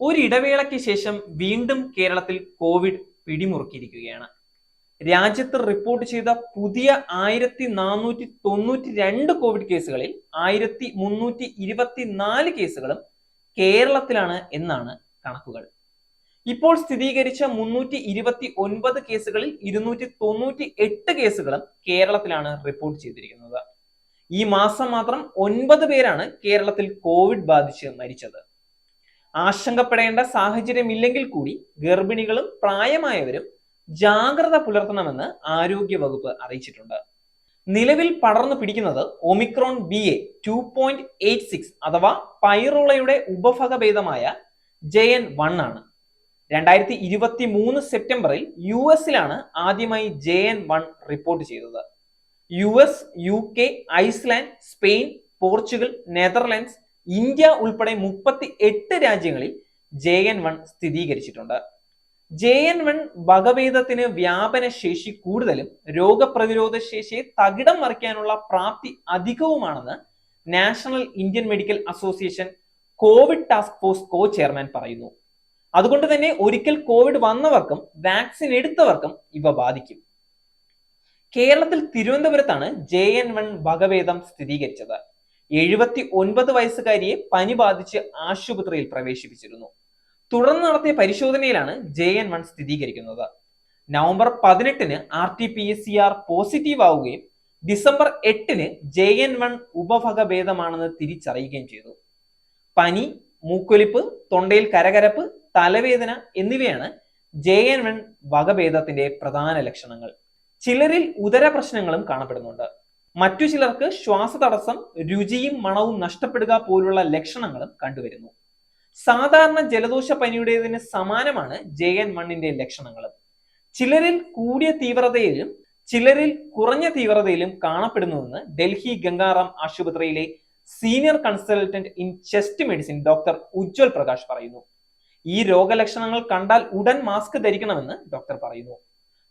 ഒരിടവേളയ്ക്ക് ശേഷം വീണ്ടും കേരളത്തിൽ കോവിഡ് പിടിമുറുക്കിയിരിക്കുകയാണ്. രാജ്യത്ത് റിപ്പോർട്ട് ചെയ്ത പുതിയ ആയിരത്തി നാനൂറ്റി തൊണ്ണൂറ്റി രണ്ട് കോവിഡ് കേസുകളിൽ ആയിരത്തി മുന്നൂറ്റി ഇരുപത്തി നാല് കേസുകളും കേരളത്തിലാണ് എന്നാണ് കണക്കുകൾ. ഇപ്പോൾ സ്ഥിരീകരിച്ച മുന്നൂറ്റി ഇരുപത്തി ഒൻപത് കേസുകളിൽ ഇരുന്നൂറ്റി തൊണ്ണൂറ്റി എട്ട് കേസുകളും കേരളത്തിലാണ് റിപ്പോർട്ട് ചെയ്തിരിക്കുന്നത്. ഈ മാസം മാത്രം ഒൻപത് പേരാണ് കേരളത്തിൽ കോവിഡ് ബാധിച്ച് മരിച്ചത്. ആശങ്കപ്പെടേണ്ട സാഹചര്യമില്ലെങ്കിൽ കൂടി ഗർഭിണികളും പ്രായമായവരും ജാഗ്രത പുലർത്തണമെന്ന് ആരോഗ്യ വകുപ്പ് അറിയിച്ചിട്ടുണ്ട്. നിലവിൽ പടർന്നു പിടിക്കുന്നത് Omicron B A two point eight six അഥവാ പൈറോളയുടെ ഉപഭഗഭേദമായ ജെ എൻ വൺ ആണ്. രണ്ടായിരത്തി ഇരുപത്തി മൂന്ന് സെപ്റ്റംബറിൽ യു എസിലാണ് ആദ്യമായി ജെ എൻ വൺ റിപ്പോർട്ട് ചെയ്തത്. U S U K Iceland Spain Portugal Netherlands India ഉൾപ്പെടെ മുപ്പത്തി എട്ട് രാജ്യങ്ങളിൽ ജെ എൻ വൺ സ്ഥിരീകരിച്ചിട്ടുണ്ട്. ജെ എൻ വൺ വകഭേദത്തിന് വ്യാപന ശേഷി കൂടുതലും രോഗപ്രതിരോധ ശേഷിയെ തകിടം മറിക്കാനുള്ള പ്രാപ്തി അധികവുമാണെന്ന് national Indian medical association covid task force co chairman പറയുന്നു. അതുകൊണ്ട് തന്നെ ഒരിക്കൽ കോവിഡ് വന്നവർക്കും വാക്സിൻ എടുത്തവർക്കും ഇവ ബാധിക്കും. കേരളത്തിൽ തിരുവനന്തപുരത്താണ് ജെ എൻ വൺ വകഭേദം സ്ഥിരീകരിച്ചത്. എഴുപത്തി ഒൻപത് വയസ്സുകാരിയെ പനി ബാധിച്ച് ആശുപത്രിയിൽ പ്രവേശിപ്പിച്ചിരുന്നു. തുടർന്ന് നടത്തിയ പരിശോധനയിലാണ് ജെ എൻ വൺ സ്ഥിരീകരിക്കുന്നത്. നവംബർ പതിനെട്ടിന് R T P S C R positive ആവുകയും ഡിസംബർ എട്ടിന് ജെ എൻ വൺ ഉപഭഗഭേദമാണെന്ന് തിരിച്ചറിയുകയും ചെയ്തു. പനി മൂക്കൊലിപ്പ് തൊണ്ടയിൽ കരകരപ്പ് തലവേദന എന്നിവയാണ് ജെ എൻ വൺ വകഭേദത്തിന്റെ പ്രധാന ലക്ഷണങ്ങൾ. ചിലരിൽ ഉദര പ്രശ്നങ്ങളും കാണപ്പെടുന്നുണ്ട്. മറ്റു ചിലർക്ക് ശ്വാസതടസ്സം രുചിയും മണവും നഷ്ടപ്പെടുക പോലുള്ള ലക്ഷണങ്ങളും കണ്ടുവരുന്നു. സാധാരണ ജലദോഷ പനിയുടേതിന് സമാനമാണ് ജെ എൻ വണ്ണിന്റെ ലക്ഷണങ്ങൾ ചിലരിൽ കൂടിയ തീവ്രതയിലും ചിലരിൽ കുറഞ്ഞ തീവ്രതയിലും കാണപ്പെടുന്നുവെന്ന് ഡൽഹി ഗംഗാറാം ആശുപത്രിയിലെ senior consultant in chest medicine doctor Ujjwal Prakash പറയുന്നു. ഈ രോഗലക്ഷണങ്ങൾ കണ്ടാൽ ഉടൻ മാസ്ക് ധരിക്കണമെന്ന് ഡോക്ടർ പറയുന്നു.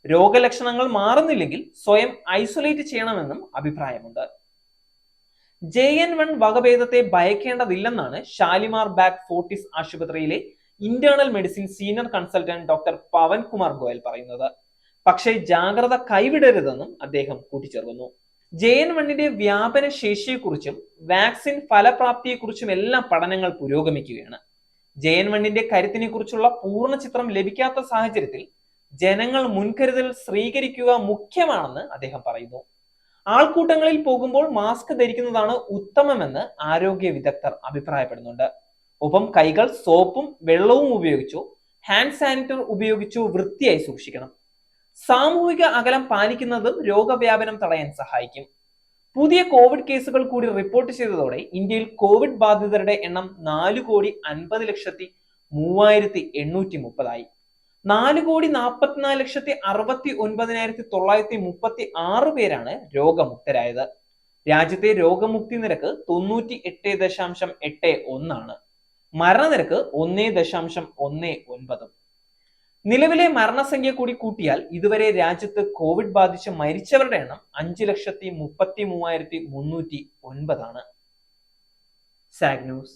രോഗലക്ഷണങ്ങൾ മാറുന്നില്ലെങ്കിൽ സ്വയം ഐസൊലേറ്റ് ചെയ്യണമെന്നും അഭിപ്രായമുണ്ട്. ജെ എൻ വൺ വകഭേദത്തെ ഭയക്കേണ്ടതില്ലെന്നാണ് ഷാലിമാർ ബാഗ് ഫോർട്ടിസ് ആശുപത്രിയിലെ internal medicine senior consultant doctor Pavan Kumar Goyal പറയുന്നത്. പക്ഷേ ജാഗ്രത കൈവിടരുതെന്നും അദ്ദേഹം കൂട്ടിച്ചേർക്കുന്നു. ജെ എൻ വണ്ണിന്റെ വ്യാപന ശേഷിയെക്കുറിച്ചും വാക്സിൻ ഫലപ്രാപ്തിയെക്കുറിച്ചും എല്ലാം പഠനങ്ങൾ പുരോഗമിക്കുകയാണ്. ജെ എൻ വണ്ണിന്റെ കരുത്തിനെ കുറിച്ചുള്ള പൂർണ ചിത്രം ലഭിക്കാത്ത സാഹചര്യത്തിൽ ജനങ്ങൾ മുൻകരുതൽ സ്വീകരിക്കുക മുഖ്യമാണെന്ന് അദ്ദേഹം പറയുന്നു. ആൾക്കൂട്ടങ്ങളിൽ പോകുമ്പോൾ മാസ്ക് ധരിക്കുന്നതാണ് ഉത്തമമെന്ന് ആരോഗ്യ വിദഗ്ധർ അഭിപ്രായപ്പെടുന്നുണ്ട്. ഒപ്പം കൈകൾ സോപ്പും വെള്ളവും ഉപയോഗിച്ചു ഹാൻഡ് സാനിറ്റർ ഉപയോഗിച്ചു വൃത്തിയായി സൂക്ഷിക്കണം. സാമൂഹിക അകലം പാലിക്കുന്നതും രോഗവ്യാപനം തടയാൻ സഹായിക്കും. പുതിയ കോവിഡ് കേസുകൾ കൂടി റിപ്പോർട്ട് ചെയ്തതോടെ ഇന്ത്യയിൽ കോവിഡ് ബാധിതരുടെ എണ്ണം നാല് കോടി അൻപത് ലക്ഷത്തി മൂവായിരത്തി എണ്ണൂറ്റി മുപ്പതായി. നാല് കോടി നാൽപ്പത്തിനാല് ലക്ഷത്തി അറുപത്തി ഒൻപതിനായിരത്തി തൊള്ളായിരത്തി മുപ്പത്തി ആറ് പേരാണ് രോഗമുക്തരായത്. രാജ്യത്തെ രോഗമുക്തി നിരക്ക് തൊണ്ണൂറ്റി എട്ട് ദശാംശം എട്ട് ഒന്നാണ്. മരണനിരക്ക് ഒന്നേ ദശാംശം ഒന്ന് ഒൻപതും. നിലവിലെ മരണസംഖ്യ കൂടി കൂട്ടിയാൽ ഇതുവരെ രാജ്യത്ത് കോവിഡ് ബാധിച്ച് മരിച്ചവരുടെ എണ്ണം അഞ്ച് ലക്ഷത്തി മുപ്പത്തി മൂവായിരത്തി മുന്നൂറ്റി ഒൻപതാണ്. സാഗ് ന്യൂസ്.